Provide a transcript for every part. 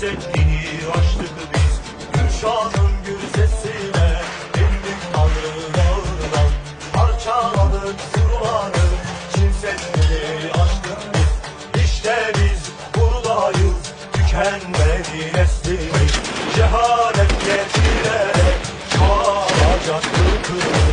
seçkini açtık biz Gülşah'ın gürzesine Bindik tanrı yağından Parçaladık surları Çin setleri açtık biz İşte biz buradayız Tükenmedi neslimiz. Cehalet getirerek Çoğalacak ırkımız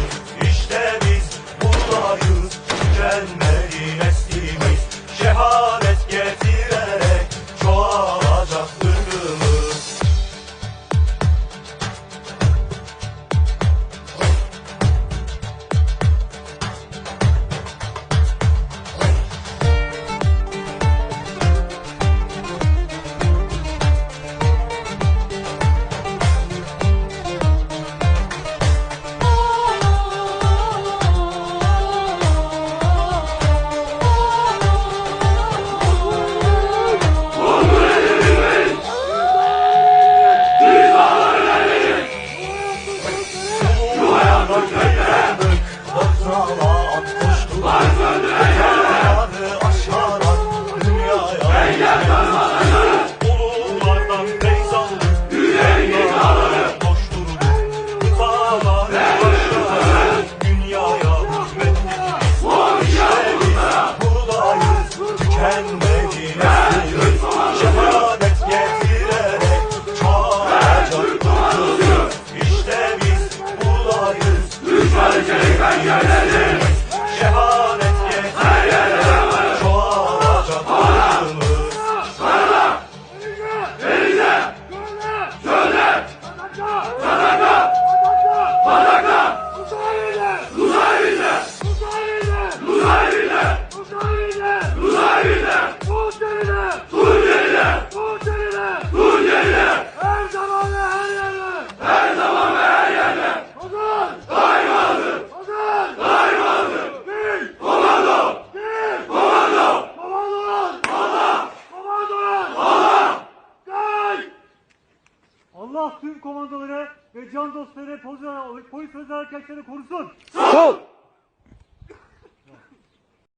Allah tüm komandoları ve can dostları polis özel arkadaşları korusun. Sol!